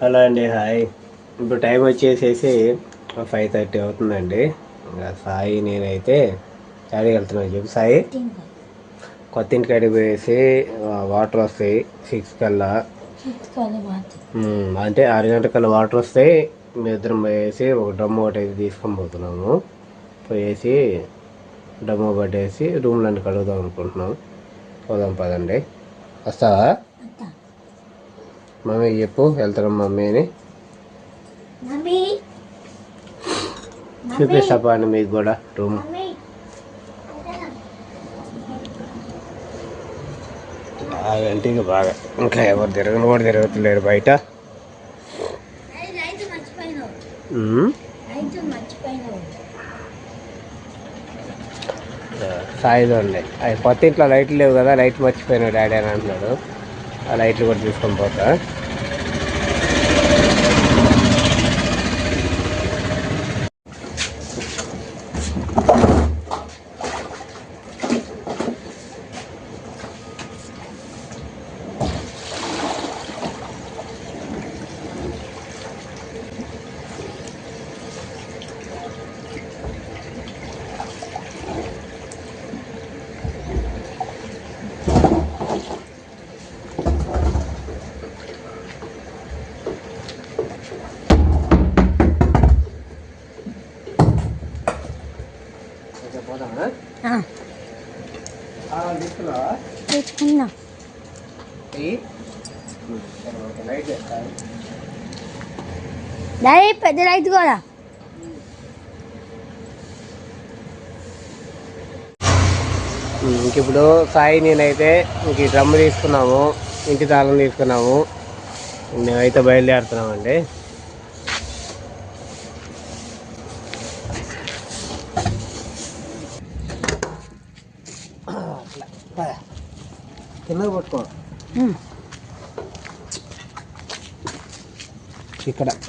Hello అండి hi. ఇప్పుడు time వచ్చేసేసి ఫైవ్ థర్టీ అవుతుందండి. ఇంకా సాయి నేనైతే చాడీకి వెళ్తున్నాను చెప్పి సాయి. కొత్త ఇంటికి అడిగిపోయేసి వాటర్ వస్తాయి సిక్స్ కల్లా. అంటే ఆరు గంటల కల్లా వాటర్ వస్తాయి. మీ ఇద్దరం పోయేసి ఒక డమ్ము ఒకటి అయితే తీసుకొని పోతున్నాము. పోయేసి డమ్ము పట్టేసి రూమ్లో కడుగుదాం అనుకుంటున్నాం. పోదాం పదండి. వస్తావా? మమ్మీ చెప్పు వెళ్తాం మమ్మీని మమ్మీ. చూపిస్తా అండి మీకు కూడా రూమ్. బాగా అంటే ఇక బాగా ఇంకా ఎవరు తిరగని కూడా తిరగట్లేరు బయట. అవి కొత్త ఇంట్లో లైట్లు లేవు కదా లైట్ మర్చిపోయినా డాడీ అని అంటున్నాడు. ఆ లైట్లు కూడా తీసుకొని పోతా తీసుకున్నావా తెచ్చుకున్నా లైట్ డాడీ పెద్ద రైతు కూడా ఇంకిప్పుడు సాయి నేనైతే ఇంక డ్రమ్ తీసుకున్నాము ఇంటి తాళం తీసుకున్నాము. మేమైతే బయలుదేరుతున్నామండి కింద పట్టుకో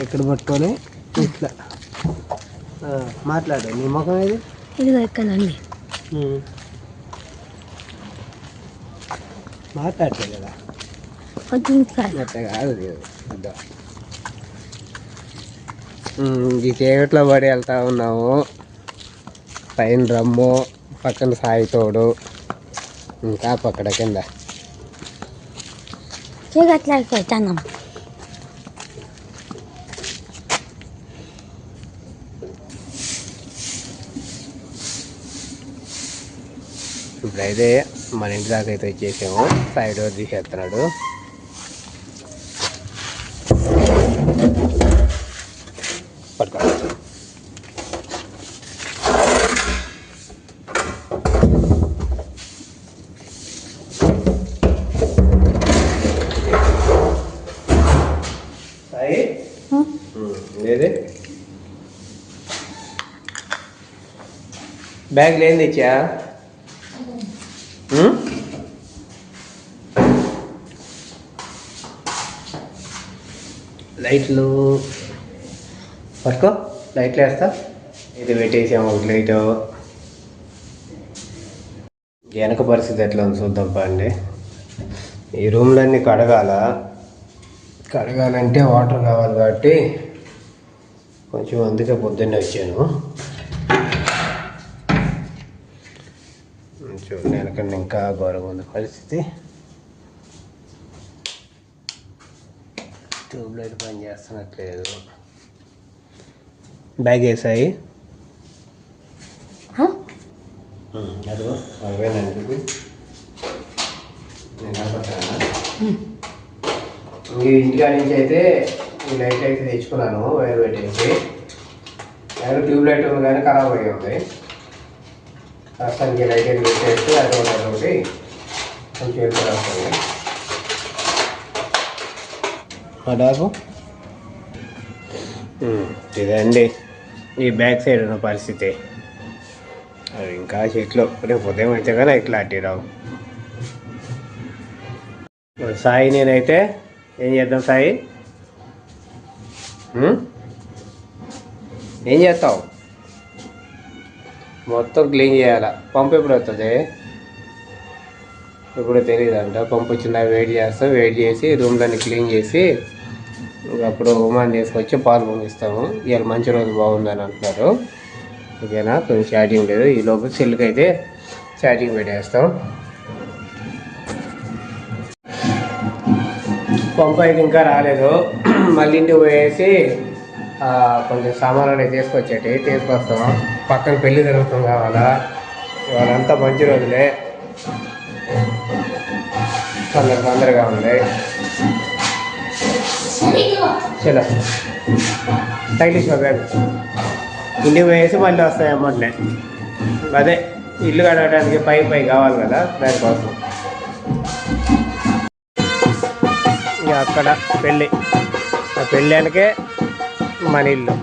ఇక్కడ పట్టుకొని ఇట్లా. మాట్లాడు. నీ ముఖం ఏది? ఇదిగో ఎక్కనండి. మాట్లాడలేదు కదా. కొంచెం అట్లా కాదు ఈ చీకట్లో పడి వెళ్తా ఉన్నాము పైన డ్రమ్ము పక్కన సాయి తోడు. ఇంకా పక్కడ కింద. చీకట్లా పెట్టాను ఇప్పుడైతే మన ఇంటి దాకా అయితే వచ్చేసాము. సైడ్ డోర్ తీసేస్తున్నాడు. లేదే బ్యాగ్ లేని తెచ్చా? లైట్లు. పట్టుకో. లైట్లు వేస్తా. ఇది పెట్టేసాము ఒక లైట్. వెనక పరిస్థితి ఎట్లా ఉంది చూద్దాం అండి ఈ రూమ్లన్నీ కడగాల? కడగాలంటే వాటర్ కావాలి కాబట్టి కొంచెం అందుకే పొద్దున్నే వచ్చాను. చూడండి వెనకండి ఇంకా ఘోరంగా ఉంది పరిస్థితి. ట్యూబ్ లైట్ పని చేస్తున్నట్లేదు. బ్యాగ్ వేసాయి. అదిగో అవేనండి ఇంటికాడ నుంచి అయితే ఈ లైట్ అయితే తెచ్చుకున్నాను వైర్ పెట్టేసి. వైర్ ట్యూబ్ లైట్ ఉంది కానీ ఖరాబ్ అయ్యి ఉంది. ప్రస్తుతానికి లైట్ అయితే పెట్టేసి అది ఒకటి కొంచెం వెళ్తారు ఆ డాగు ఇదండి. ఈ బ్యాక్ సైడ్ ఉన్న పరిస్థితి. అవి ఇంకా చెట్లు. రేపు ఉదయం అయితే కదా ఇట్లా అట్టిరావు సాయి నేనైతే ఏం చేద్దాం సాయి? ఏం చేస్తావు? మొత్తం క్లీన్ చేయాలా? పంపు ఎప్పుడు వస్తుంది ఇప్పుడు తెలియదు అంట పంపు వచ్చిందా వెయిట్ చేస్తాం వెయిట్ చేసి రూమ్లన్నీ క్లీన్ చేసి అప్పుడు ఉమాన్ తీసుకొచ్చి పాలు పంపిస్తాము ఇవాళ మంచి రోజు బాగుందని అంటున్నారు. ఓకేనా? కొంచెం చాటింగ్ లేదు. ఈ లోపు సెల్కి అయితే చాటింగ్ పెట్టేస్తాం. పంపు అయితే ఇంకా రాలేదు. మళ్ళీ ఇంటికి పోయేసి కొంచెం సామాన్లు అనేవి తీసుకొచ్చేటి. తీసుకొస్తాం. పక్కన పెళ్ళి జరుగుతుంది కావాలా? ఇవాళంతా మంచి రోజులే. తొందర తొందరగా ఉంది. చలో స్టైలిష్ బ్యాగ్ ఇంటికి పోయేసి మళ్ళీ వస్తాయి అమ్మట్లే. అదే ఇల్లు కడగడానికి పై పై కావాలి కదా దానికోసం ఇక అక్కడ పెళ్ళి. ఆ పెళ్ళానికే మన ఇల్లు.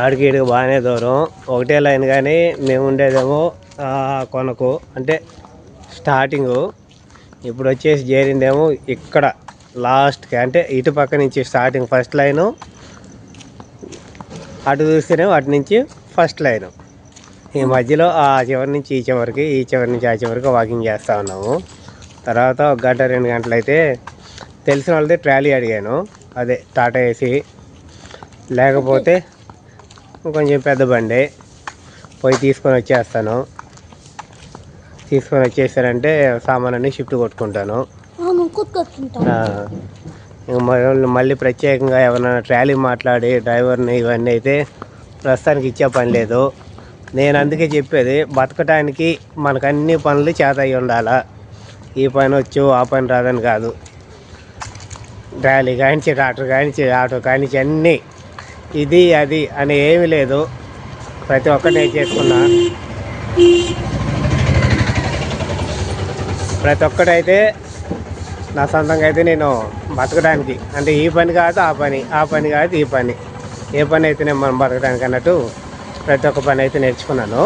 ఆడికి ఈడికి బాగానే దూరం. ఒకటే లైన్ కానీ మేము ఉండేదేమో కొనకు. అంటే స్టార్టింగు. ఇప్పుడు వచ్చేసి చేరిందేమో ఇక్కడ లాస్ట్కి అంటే ఇటు పక్క నుంచి స్టార్టింగ్ ఫస్ట్ లైను అటు చూస్తేనేమో అటు నుంచి ఫస్ట్ లైను ఈ మధ్యలో ఆ చివరి నుంచి ఈ చివరికి ఈ చివరి నుంచి ఆ చివరికి వాకింగ్ చేస్తూ ఉన్నాము. తర్వాత ఒక గంట రెండు గంటలైతే తెలిసిన వాళ్ళది ట్రాలీ అడిగాను. అదే టాటా ఏసీ. లేకపోతే కొంచెం పెద్ద బండి. పోయి తీసుకొని వచ్చేస్తాను. తీసుకొని వచ్చేసారంటే సామాన్ అన్ని షిఫ్ట్ కొట్టుకుంటాను మళ్ళీ- మళ్ళీ ప్రత్యేకంగా ఎవరైనా ట్రాలీ మాట్లాడి డ్రైవర్ని ఇవన్నీ అయితే ప్రస్తుతానికి ఇచ్చే పని లేదు. నేను అందుకే చెప్పేది బతకటానికి మనకు అన్ని పనులు చేత అయి ఉండాలా. ఈ పని వచ్చు ఆ పని రాదని కాదు. ట్రాలీ కానించి ట్రాక్టర్ కానించి ఆటో కానించి అన్నీ ఇది అది అని ఏమీ లేదు. ప్రతి ఒక్కటి నేను చేసుకున్నా. ప్రతి ఒక్కటైతే నా సొంతంగా అయితే నేను బతకడానికి. అంటే ఈ పని కాదు ఆ పని. ఆ పని కాదు ఈ పని. ఏ పని అయితే నేను మనం బతకడానికి అన్నట్టు ప్రతి ఒక్క పని అయితే నేర్చుకున్నాను.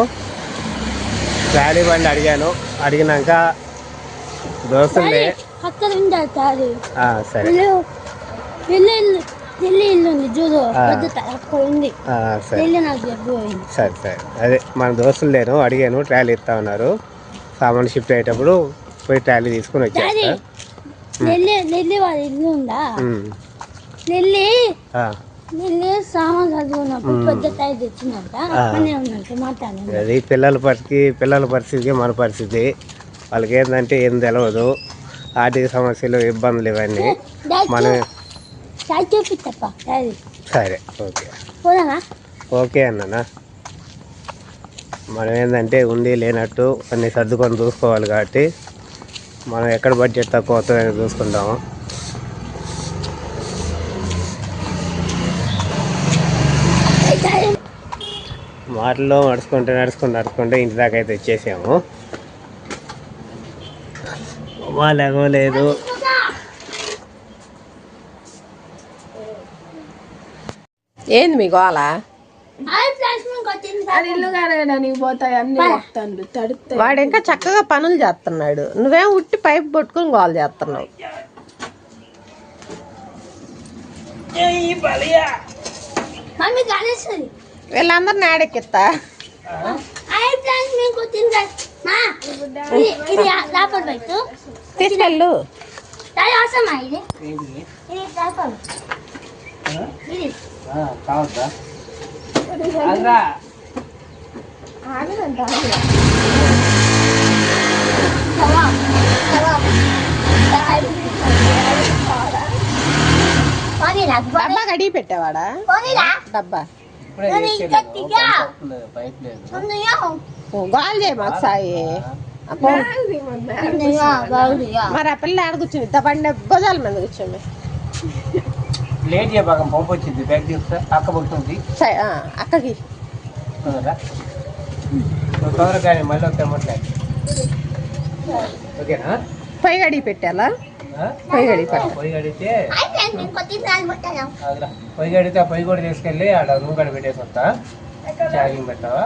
ట్రాలీ బండి అడిగాను. అడిగినాక దోస్తులే ఆ, సరే. సరే. సరే అదే మన దోస్తులు లేను అడిగాను ట్రాలీ ఇస్తా ఉన్నారు. సామాన్ షిఫ్ట్ అయ్యేటప్పుడు పోయి ట్రాలీ తీసుకుని డాడీ వచ్చేస్తా నెల్లి నెల్లి వాళ్ళ ఇల్లు ఉందా? ఉమ్. నెల్లి ఆ, నెల్లి సామాన్ చదువుకున్నప్పుడు పెద్ద టైర్ తెచ్చిందంట. ఆ. అక్కడనే ఉందంట మాట్లాడండి అది పిల్లల పరిస్థితి పిల్లల పరిస్థితికి మన పరిస్థితి. వాళ్ళకి ఏంటంటే ఏం తెలియదు ఆర్థిక సమస్యలు ఇబ్బందులు ఇవన్నీ. మనం సరే ఓకే. ఓకే అన్ననా మనం ఏంటంటే ఉండి లేనట్టు అన్ని సర్దుకొని చూసుకోవాలి కాబట్టి మనం ఎక్కడ బడ్జెట్ తక్కువ అవుతుందని చూసుకుంటాము డాడీ నడుచుకుంటూ నడుచుకుంటూ నడుచుకుంటూ ఇంటి దాకా అయితే వచ్చేసాము. మా లేదు. ఏంది మీ అలా అది ఇల్లు కడగడానికి పోతాయి అన్ని వస్తాను తడుస్తాయి వాడు ఇంకా చక్కగా పనులు చేస్తున్నాడు. నువ్వేం ఉట్టి పైప్ పట్టుకుని గోల చేస్తున్నావు. వీళ్ళందరిని ఆడెక్కిస్తా. తీసుకెళ్ళు. కావద్దా? డబ్బా కడిగి పెట్టావాడా? డబ్బా. గోల చేయి మాకు సాయి అబ్బో. అన్నయ్య బాగుందిగా మరి ఆ పిల్ల ఆడ కూర్చుని ఇంత బండి భుజాల మీద కూర్చోండి లేట్ చేయబాక పంపు వచ్చింది? బ్యాగ్ తీస్తా అక్క పడుతుంది అక్కకి. తొందరగా మళ్ళీ తెమ్మట్లే ఓకేనా? పొయ్యి కడిగి పెట్టాలా? కడిగి పెట్ట పొయ్యి ఆగురా. పొయ్యి కడిగితే ఆ పొయ్యి కూడా తీసుకెళ్ళి ఆడ రూమ్ కాడ పెట్టేసి వస్తా. ఛార్జింగ్ పెట్టావా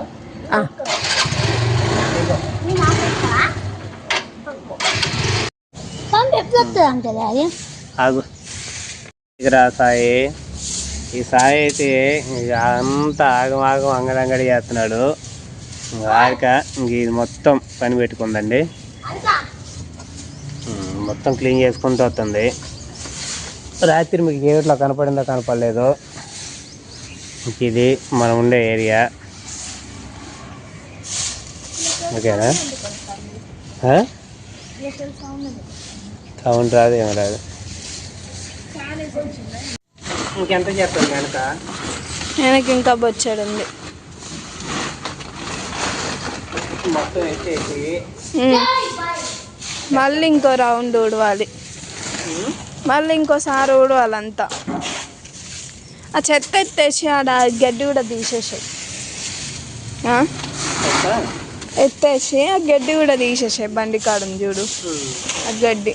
ఆగు. ఇదిరా సాయి. ఈ సాయి అయితే అంతా ఆగం ఆగం అంగడంగడి చేస్తున్నాడు. ఆక ఇంక ఇది మొత్తం పని పెట్టుకుందండి. మొత్తం క్లీన్ చేసుకుంటూ వస్తుంది. రాత్రి మీకు ఏట్లో కనపడిందో కనపడలేదు. ఇంక ఇది మనం ఉండే ఏరియా. ఓకేనా? సౌండ్ రాదు ఏం రాదు. ఇంకెంత చేస్తాను కనుక? వెనక ఇంకా బొచ్చాడు ఉంది మొత్తం ఉమ్. మళ్ళీ ఇంకో రౌండ్ ఊడవాలి. మళ్ళీ ఇంకోసారి ఊడవాలంతా. ఆ చెత్త ఎత్తేసి ఆడ గడ్డి కూడా తీసేసాయి? ఎత్తేసి ఆ గడ్డి కూడా తీసేసాయి బండి కాడుంది చూడు. ఆ గడ్డి.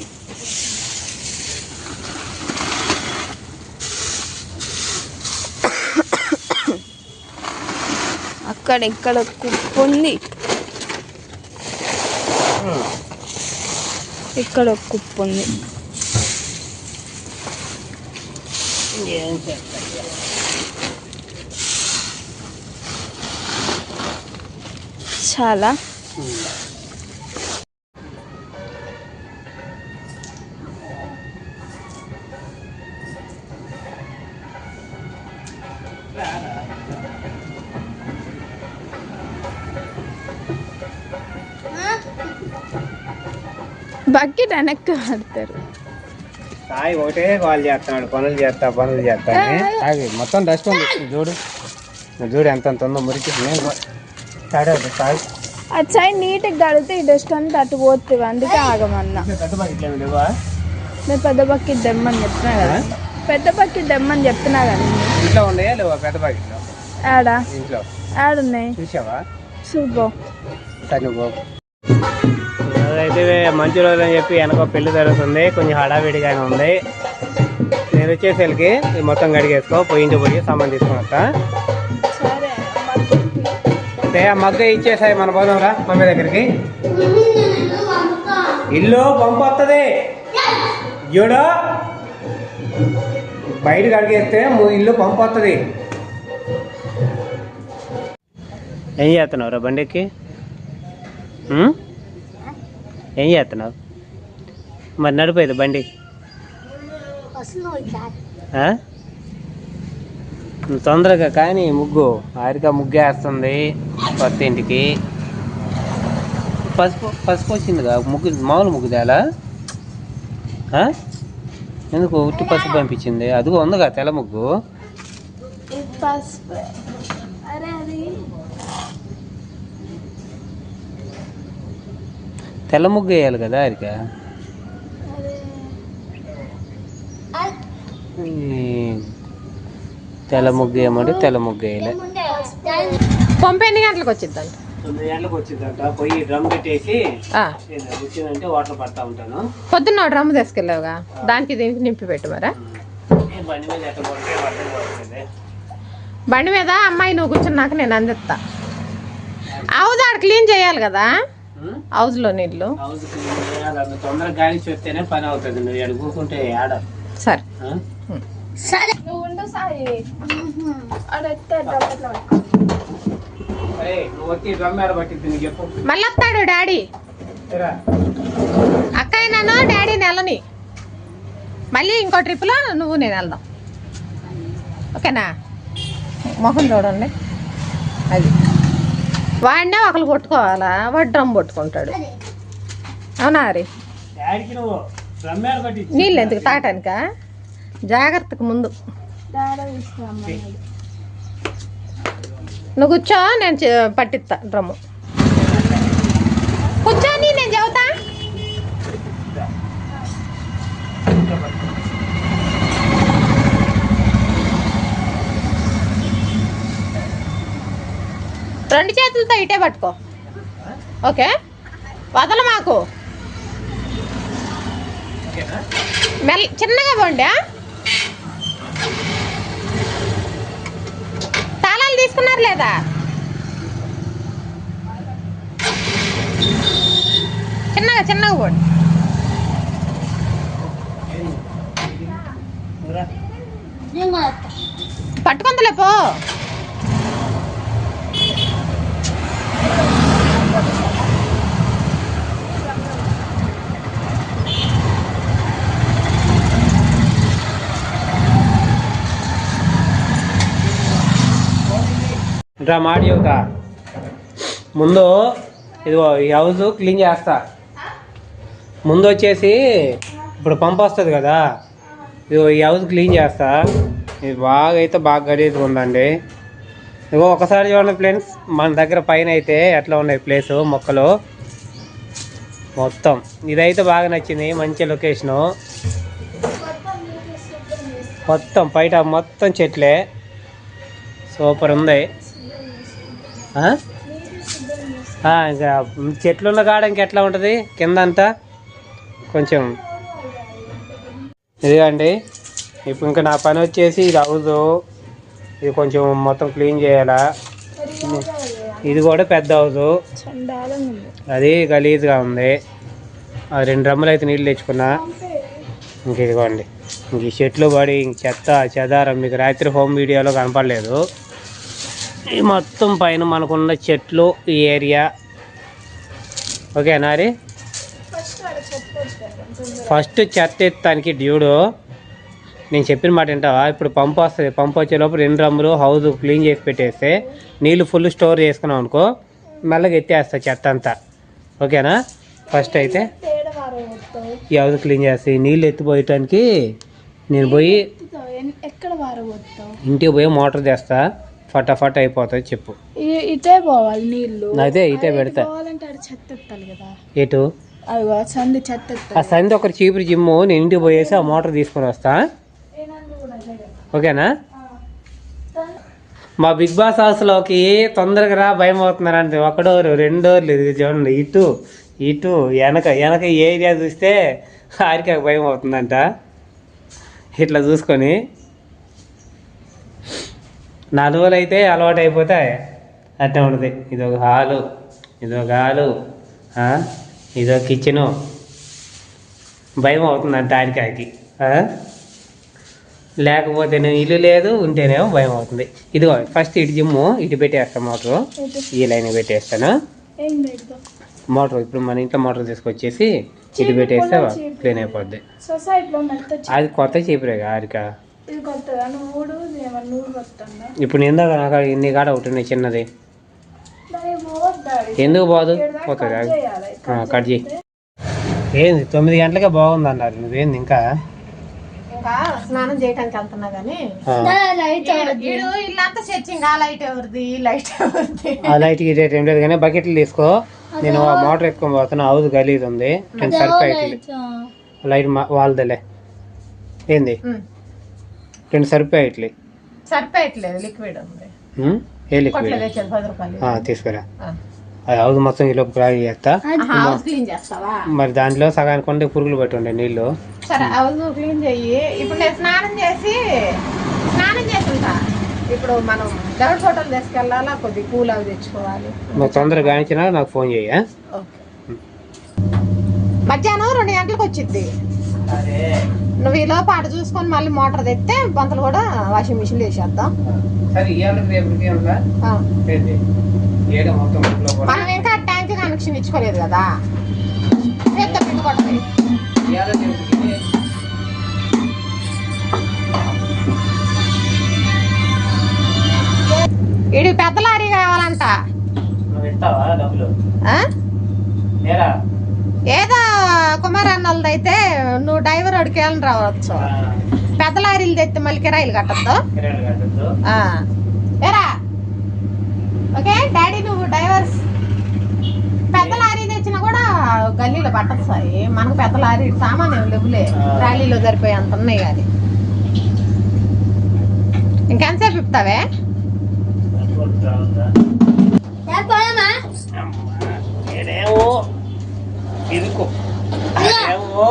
ఇక్కడ ఇక్కడ కుప్పు ఉంది ఇక్కడ ఒక ఉంది చాలా hmm. వెనక్కి ఆడతారు సాయి ఒకటే కాల్ చేస్తున్నాడు పనులు చేస్తా పనులు చేస్తా. ఆగు, మొత్తం డస్ట్ ఉంది చూడు. నువ్వు చూడు ఎంత ఉందో మురికి. అవుతుంది సాయి అటు సైడ్ నీట్గా కడిగితే ఈ డస్ట్ అంతా అటు పోతుంది అందుకే ఆగమన్నా. నేను పెద్ద బకెట్ దెమ్మని చెప్తున్నా కదా? పెద్ద బకెట్ దెమ్మని చెప్తున్నా కదా ఇంట్లో ఉన్నాయా లేవా పెద్ద ప్యాకెట్లో ఆడా? ఇంట్లో. ఆడున్నాయి. చూసావా? చూపో సరే అయితే మంచి రోజు అని చెప్పి వెనక పెళ్ళి జరుగుతుంది. కొంచెం హడావిడిగానే ఉంది. నేను వచ్చేసరికి మొత్తం గడిగేసుకో పోయింటి పోయి సామాన్ తీసుకుని వస్తా. సరే అంటే ఆ మగ్గ ఇచ్చేసాయి మన పోదాంరా మమ్మీ దగ్గరికి. ఇల్లు పంపు వస్తుంది చూడు బయట కడిగేస్తే ఇల్లు పంపు వస్తుంది ఏం చేస్తున్నావు రా బండికి? ఏం చేస్తున్నావు? మరి నడిపోయేది బండి. తొందరగా కానీ ముగ్గు. ఆరిక ముగ్గు వేస్తుంది కొత్త ఇంటికి పసుపు పసుపు వచ్చిందిగా. ముగ్గు మామూలు ముగ్గు తేలా? ఎందుకు ఉట్టి పసుపు పంపించింది? అదిగో ఉందిగా తెల్ల ముగ్గు పసుపు అరే అది తెల్ల ముగ్గు వేయాలి కదా ఆరిక ఈ తెల్ల ముగ్గు వేయమంటే తెల్ల ముగ్గు వేయలే. పంపు ఎన్ని గంటలకు వచ్చిద్దంట తొమ్మిది గంటలకు వచ్చిందంట పోయి డ్రమ్ పెట్టేసి ఆ, వచ్చిందంటే వాటర్ పడతా ఉంటాను. పొద్దున్న ఓ డ్రమ్ము తీసుకెళ్ళావుగా? దానికి దీనికి నింపి పెట్టు మరా. బండి మీద అమ్మాయి నువ్వు కూర్చున్నాక నేను అందిస్తా. ఆడ క్లీన్ చేయాలి కదా? నీళ్ళు. హౌస్ క్లీన్ చేయాలి అంత తొందరగా గాలి చూస్తేనే పని అవుతుంది. నువ్వు ఆడ సరే? సరే నువ్వు ఉండు సాయి. మళ్ళీ వస్తాడు డాడీ. ఏరా, అక్కయ్య నన్ను డాడీ నెలని మళ్ళీ ఇంకో ట్రిప్లో నువ్వు నేను వెళ్దాం. ఓకేనా? మొహం చూడండి. అది. వాడినే ఒకరు కొట్టుకోవాలా? వాడు డ్రమ్ కొట్టుకుంటాడు. అవునా నీళ్ళు ఎందుకు తాగటానికా? జాగ్రత్తకు ముందు. నువ్వు కూర్చో నేను చే- పట్టిస్తా డ్రమ్ము. రెండు చేతులతో ఇటే పట్టుకో. ఓకే? వదల మాకు. మెల్ చిన్నగా పోండి? తాళాలు తీసుకున్నారు లేదా? చిన్నగా చిన్నగా పోండి. పట్టుకుందలే పో. డ్రా మాట చెబుతా. ముందు ఇదిగో ఈ హౌస్ క్లీన్ చేస్తా. ముందు వచ్చేసి ఇప్పుడు పంప్ వస్తుంది కదా ఇదిగో ఈ హౌస్ క్లీన్ చేస్తా. ఇది బాగా అయితే బాగా గలీజ్గా ఉందండి. ఇదిగో ఒకసారి చూడండి ఫ్రెండ్స్ మన దగ్గర పైన అయితే ఎట్లా ఉన్నాయి ప్లేసు మొక్కలు. మొత్తం. ఇదైతే బాగా నచ్చింది మంచి లొకేషను. మొత్తం బయట మొత్తం చెట్లే. సూపర్ ఉంది. ఇంకా చెట్లు ఉన్న కాడ ఇంకెట్లా ఉంటుంది? కింద అంతా కొంచెం. ఇదిగండి. ఇప్పుడు ఇంకా నా పని వచ్చేసి ఇది అవదు ఇది కొంచెం మొత్తం క్లీన్ చేయాలా? ఇది కూడా పెద్ద హౌస్ అది గలీజ్గా ఉంది. ఆ రెండు డ్రమ్ములు అయితే నీళ్ళు తెచ్చుకున్నా. ఇంక ఇదిగోండి. ఇంక ఈ చెట్లు పడి ఇంక చెత్త చెదారం. మీకు రాత్రి హోమ్ వీడియోలో కనపడలేదు. ఈ మొత్తం పైన మనకున్న చెట్లు ఈ ఏరియా. ఓకేనా అది ఫస్ట్ చెత్త ఎత్తానికి డ్యూడు. నేను చెప్పిన మాట వింటావా? ఇప్పుడు పంప్ వస్తుంది. పంప్ వచ్చేలోపు రెండు డ్రమ్ములు హౌస్ క్లీన్ చేసి పెట్టేస్తే నీళ్ళు ఫుల్ స్టోర్ చేసుకున్నాం అనుకో మెల్లగా ఎత్తేస్తా చెత్త అంతా. ఓకేనా? ఫస్ట్ అయితే ఈ హౌస్ క్లీన్ చేస్తే నీళ్ళు ఎత్తిపోయటానికి నేను పోయి ఇంటికి పోయి మోటార్ తెస్తా. ఫటాఫట్ అయిపోతుంది చెప్పు. ఇటే పోవాలి నీళ్ళు. అయితే ఇటే పెడతా. పోవాలంటే ఆడ చెత్త ఎత్తాలి కదా. ఎటు? సంది చెత్త ఆ సంది ఒకటి చీపురు జిమ్ము నేను ఇంటికి పోయేసి ఆ మోటార్ తీసుకొని వస్తా. ఓకేనా? మా బిగ్ బాస్ హౌస్లోకి తొందరగా రా భయం అవుతున్నారంటే ఒక డోరు రెండు డోర్లు ఇది చూడండి ఇటు ఇటు వెనక వెనక ఏరియా చూస్తే ఆరికి భయం అవుతుందంట. ఇట్లా చూసుకొని నలుగులు అయితే అలవాటు అయిపోతే అట్టే ఉంటుంది ఇదొక హాలు ఇదొక హాలు ఇదొక కిచెను. భయం అవుతుందంట ఆరికాయకి ఆ? లేకపోతే నేను ఇల్లు లేదు ఉంటేనేమో భయం అవుతుంది ఇదిగో ఫస్ట్ ఇటు జిమ్ము ఇటు పెట్టేస్తాను మోటరు. ఈ లైన్ పెట్టేస్తాను. మోటార్ ఇప్పుడు మన ఇంట్లో మోటార్ తీసుకొచ్చేసి ఇటు పెట్టేస్తే క్లీన్ అయిపోద్ది. అది కొత్త చీపురే హారిక ఇది కొత్తదా కొత్తందా ఇప్పుడు ఇందాక నాకు నీ కాడ ఒకటి ఉన్నాయి చిన్నది. ఎందుకు పోదు? పోతుంది కట్ చేయి. ఏంది తొమ్మిది గంటలకే బాగుంది అన్నారు నువ్వేంది ఇంకా? స్నానం చేయడానికి వెళ్తున్నా లైట్ వీడు ఇల్లంతా సెర్చింగ్ ఆ లైట్ ఎవరిది? ఈ లైట్ ఎవరిది? ఆ లైట్కి రేట్ ఏం లేదు కానీ బకెట్లు తీసుకో. నేను ఆ మోటార్ ఎత్తుకొని పోతాను హౌస్ గలీజ్ ఉంది. నేను సరిపోయి లైట్. వాళ్ళదిలే. ఏంది. రెండు సరిపోయి ఇట్లీ. సరిపోయట్లేదు లిక్విడ్ ఉంది. ఏ లిక్విడ్ కొట్లేదు తెచ్చారు పది రూపాయలు. ఆ, తీసుకురా. ఆ. అది హౌస్ మొత్తం ఈ లోపు ఖాళీ చేస్తా. ఆహా, హౌస్ క్లీన్ చేస్తావా? మరి దాంట్లో సగానికి ఉండే పురుగులు పట్టి ఉండే నీళ్ళు. సరే హౌస్ క్లీన్ చెయ్యి. ఇప్పుడు నేను స్నానం చేసి స్నానం చేసి ఉంటా ఇప్పుడు మనం దేవుడి ఫోటోలు తీసుకెళ్ళాలా? కొద్ది పూలు అవి తెచ్చుకోవాలి. తొందరగా గాయించినా నాకు ఫోన్ చేయ ఓకే. మధ్యాహ్నం రెండు గంటలకు వచ్చింది నువ్వు ఈ లోపు అటు చూసుకొని మళ్ళీ మోటార్ తెస్తే బంతలు కూడా వాషింగ్ మిషన్ వేసేద్దాం. మనం ఇంకా ట్యాంక్ కనెక్షన్ ఇచ్చుకోలేదు కదా. రేపు పిండి వెళ్ళని రావచ్చు. పెద్ద లారీలు తెస్తే మళ్ళీ కిరాయిలు కట్టద్దు. కిరాయిలు. ఏరా? ఓకే డాడీ నువ్వు డ్రైవర్ పెద్ద లారీ తెచ్చినా కూడా గల్లీలో పట్టదు సాయి. మనకు పెద్ద లారీ సామాన్యం లేవులే. ర్యాలీలో సరిపోయి అంత ఉన్నాయి కానీ. ఇంకెంతసేపు ఏదేవో ఇరుకు. అదేవో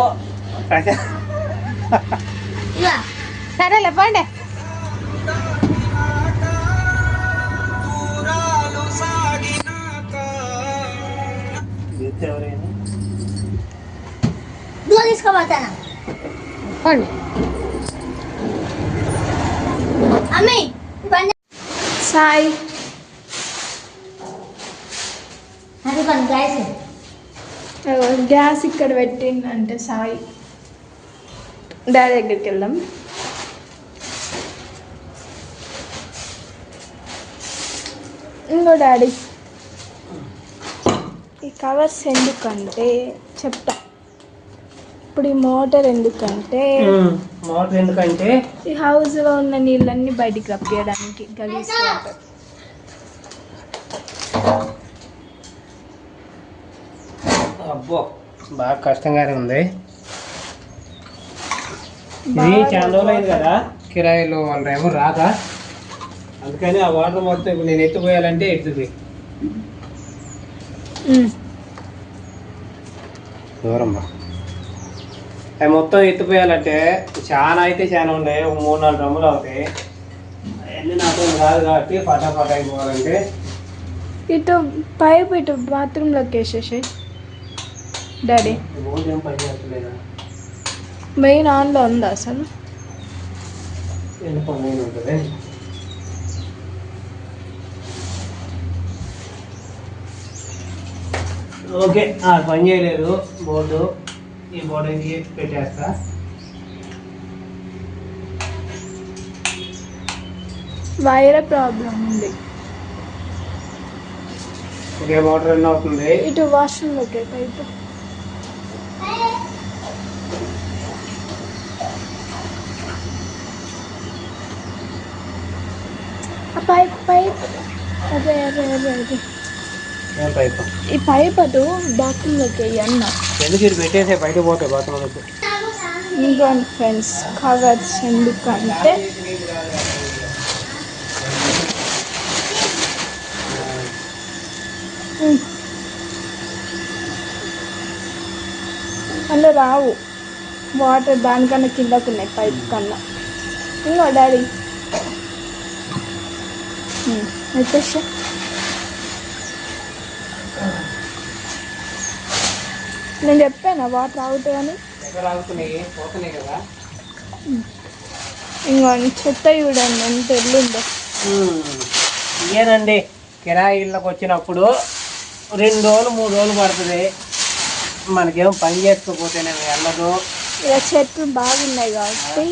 ఇలా సరేలే పోండి. నువ్వు తీసుకోబోతానా. పోండి. అమ్మి బండి. సాయి. గ్యాస్ ఇక్కడ పెట్టిందంటే సాయి. డాడీ దగ్గరికి వెళ్దాం. ఇంకో డాడీ. ఈ కవర్స్ ఎందుకంటే చెప్తా. ఇప్పుడు ఈ మోటార్ ఎందుకంటే మోటార్ ఎందుకంటే ఈ హౌస్లో ఉన్న నీళ్ళన్నీ బయటికి రప్పియడానికి గలీజ్ వాటర్. అబ్బో బాగా కష్టంగానే ఉంది. ఇది చాలా రోజులు అయింది కదా కిరాయిలు వాళ్ళ ఏమో రాక అందుకని ఆ వాటర్ మొత్తం ఇప్పుడు నేను ఎత్తుపోయాలంటే ఎత్తుది ఉమ్. దూరం బా అవి మొత్తం ఎత్తిపోయాలంటే చాలా అయితే చాలా ఉండే ఒక మూడు నాలుగు డ్రమ్ములు అవుతాయి. అవన్నీ నాకు రాదు కాబట్టి ఫటాఫట్ అయిపోవాలంటే. ఇటు పైప్ ఇటు బాత్రూంలోకి వేసేసాయి. డాడీ. రోజు ఏం పని చేస్తలేదా? మెయిన్ ఆన్లో ఉందా అసలు? ఎన్ని ఓకే ఆ, పని చేయలేదు. బోర్డు ఈ బోర్డు పెట్టేస్తా. వైర్ ప్రాబ్లం ఉంది. ఇదే మోటార్ రన్ అవుతుంది. ఇటు వాష్రూమ్లోకి పైపు పైప్ పైప్. అదే అదే అదే అదే. ఏం పైపు? ఈ పైప్ అటు బాత్రూంలోకి అన్న. ఎందుకు ఇది పెట్టేసే బయట పోతాయి బాత్రూంలోకి ఇంకోండి ఫ్రెండ్స్ కవర్స్ ఎందుకంటే ఉమ్. అందులో రావు. వాటర్ దానికన్నా కిందకు ఉన్నాయి పైప్ కన్నా. ఇంకో డాడీ. వచ్చేసా నేను చెప్పానా వాటర్ ఆగుతాయని ఇంకో చెత్త చూడండి ఎంత ఎల్లుందో ఇదేనండి కిరాయి ఇళ్ళకి వచ్చినప్పుడు రెండు రోజులు మూడు రోజులు పడుతుంది. మనకేం పని చేసుకోకపోతేనే వెళ్ళదు. ఇక చెట్లు బాగున్నాయి కాబట్టి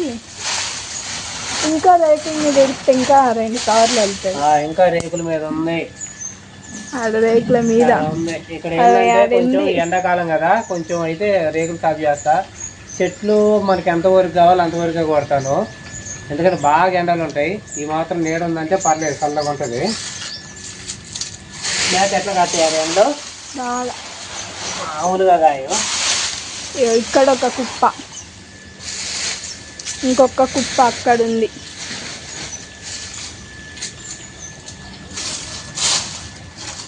ఇంకా రేటింగ్ మీద ఎడితే ఇంకా రెండు కవర్లు వెళ్తాయి. ఆ, ఇంకా రేకుల మీద ఉంది ఆడ రేకుల మీద. ఉంది ఇక్కడ ఏంటంటే అది కొంచెం. ఎండాకాలం కదా కొంచెం అయితే రేకులు సాగు చేస్తా. చెట్లు మనకి ఎంతవరకు కావాలో అంతవరకే కొడతాను. ఎందుకంటే బాగా ఎండలు ఉంటాయి. ఈ మాత్రం నీడ ఉందంటే పర్లేదు చల్లగా ఉంటుంది. మేత ఎట్లా కట్టారు ఎండలో బాగా. మామూలుగా కాయు ఇగో ఇక్కడ ఒక కుప్ప. ఇంకొక కుప్ప అక్కడ ఉంది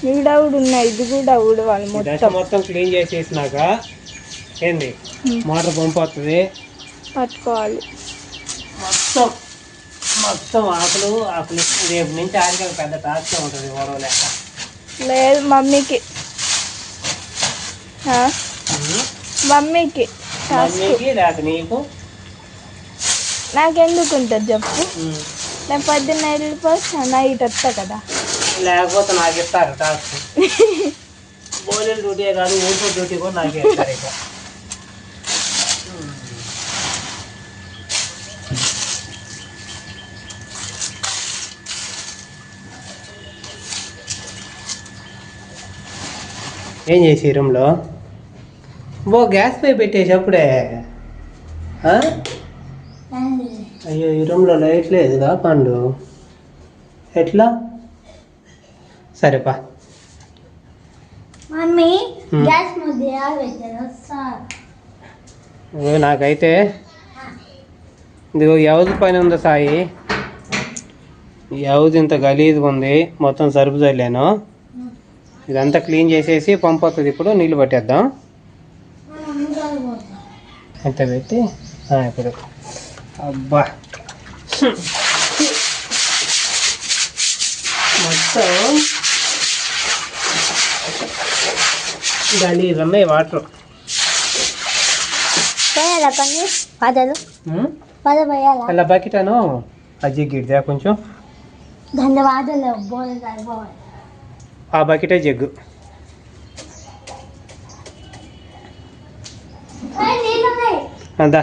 ఈడ కూడా ఉన్నాయి ఇది కూడా ఊడవాలి మొత్తం. మొత్తం క్లీన్ చేసేసినాక ఏంది. మోటార్ పంప్ వస్తుంది పట్టుకోవాలి. మొత్తం మొత్తం ఆకులు ఆకులు. రేపు నుంచి ఆడికి పెద్ద టాస్క్ ఉంటుంది ఓడవ లెక్క. లేదు మమ్మీకి? మమ్మీకి మమ్మీకి లేక నీకు? నాకెందుకు ఉంటుంది చెప్పు. నేను పొద్దున్న వెళ్ళిపోయి నైట్ వస్తా కదా. లేకపోతే నాకు ఇస్తారు టాస్క్. బోలెల్ డ్యూటీ కాదు ఊపర్ డ్యూటీ కూడా నాకే ఇస్తారు ఇక. ఏం చేసి రూమ్లో? బో గ్యాస్ పై పెట్టేసి అప్పుడే. ఆ? అయ్యో ఈ రూమ్లో లైట్ లేదుగా పండు. ఎట్లా? సరేపా. మమ్మీ. గ్యాస్ నాకైతే ఇదిగో ఎవరి పని ఉందో సాయి. ఎవది ఇంత గలీజ్గా ఉంది. మొత్తం సరుపు చల్లాను. ఇదంతా క్లీన్ చేసేసి పంప్ వస్తుంది ఇప్పుడు నీళ్ళు పట్టేద్దాం. అంత పెట్టి ఇప్పుడు. అబ్బా. మొత్తం గలీజ్ ఉన్నాయి వాటర్. పోయాలా పని? పదలు? పద పోయాలా? అలా బకెటాను అజ్జి గిడిదా కొంచెం. ధన్యవాదాలు ఆ బకెటే జగ్గు అందా.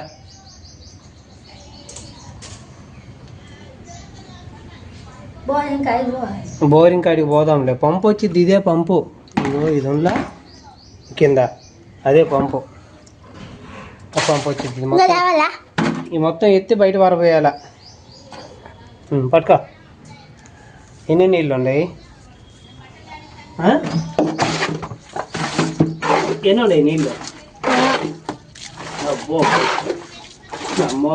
బోరింగ్ కాడికి పోదాంలే. పంపు వచ్చింది ఇదే పంపు. ఇది ఉందా? కింద. అదే పంపు. ఆ పంపు వచ్చింది ఈ మొత్తం ఎత్తి బయట పారపోయాల పట్టుకో. ఎన్ని నీళ్ళు ఉన్నాయి? ఎన్ని ఉన్నాయి నీళ్ళు? అమ్మో.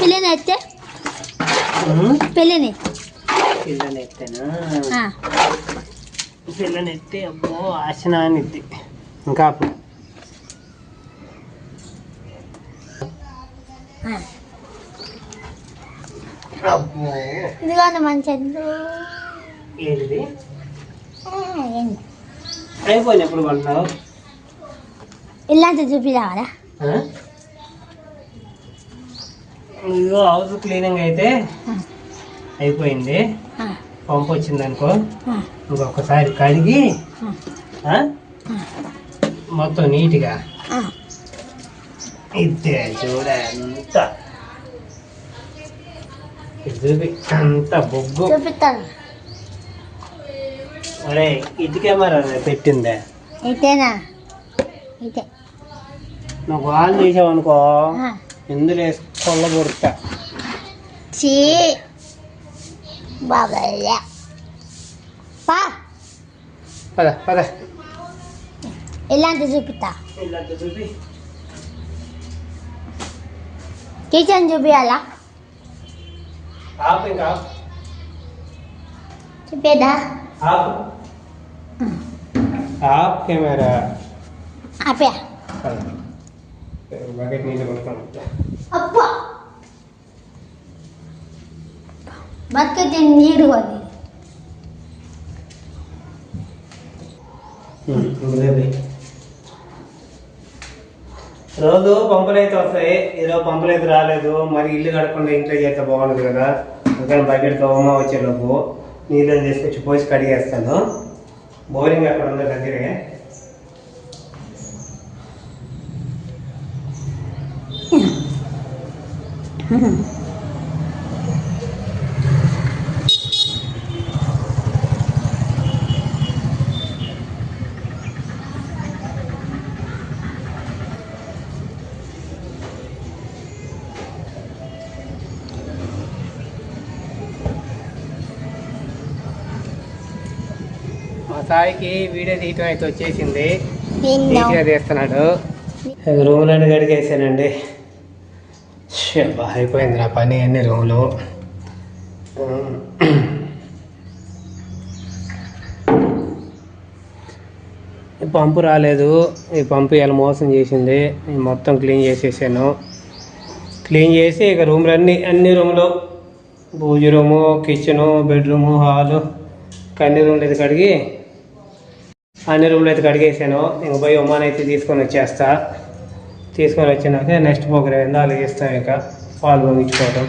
పిల్లని ఎత్తే ఉమ్, పిల్లని పిల్లని ఎత్తేనా ఆ. పిల్లని ఎత్తి అబ్బో. ఇంకా ఇదిగోండి. ఏంటిది? పడుతున్నావు ఇల్లంతా చూపి రావాలా ఆ? ఇదిగో హౌస్ క్లీనింగ్ అయితే అయిపోయింది. పంపు వచ్చింది అనుకో ఇంకొకసారి కడిగి? మొత్తం నీట్గా ఆ. ఇద్దే చూడ ఇది చూపి అంత బొగ్గు. అరే ఇది కెమెరా పెట్టిందే. ఇటేనా ఇటే నువ్వు కాల్ చేసావు అనుకో. ఇందులో వేసి కొల్లబొడుతా చీ బాబాయ్ పా పద పద ఇలాంటి చూపిస్తా ఇల్లంతా చూపి కిచెన్ చూపియాలా ఆపు ఇంకా ఆపు. చూపేదా ఆపు ఆప్ కెమెరా ఆపే బకెట్ నీళ్ళు కొనుక్కోండి అప్పా బకెట్ నీరు అది. రోజు పంపులు అయితే వస్తాయి. ఈరోజు పంపులు అయితే రాలేదు. మరి ఇల్లు కడకుండా ఇంట్లో చేస్తే బాగుండదు కదా. అందుకని బకెట్ తోమ వచ్చేలోపు నీళ్ళని తీసుకొచ్చి పోసి కడిగేస్తాను. బోరింగ్ అక్కడ ఉంది దగ్గరే. మా సాయికి వీడియో తీయటం అయితే వచ్చేసింది. నీట్గా తీస్తున్నాడు. రూమ్లను కడిగేసానండి. షబ్బా అయిపోయింది నా పని అన్ని రూమ్లో. ఈ పంపు రాలేదు. ఈ పంపు ఇలా మోసం చేసింది. మొత్తం క్లీన్ చేసేసాను. క్లీన్ చేసి ఇక రూమ్లు అన్ని అన్ని రూమ్లు పూజ రూము కిచెను బెడ్రూము హాలు అన్ని రూమ్లు అయితే కడిగి అన్ని రూమ్లు అయితే కడిగేసాను. ఇంక పోయి ఉమాన్ అయితే తీసుకొని వచ్చేస్తా. తీసుకొని వచ్చినాక నెక్స్ట్ ప్రోగ్రామ్ ఏందో అలాగే ఇస్తాం ఇక. పాలు పొంగించుకోవటం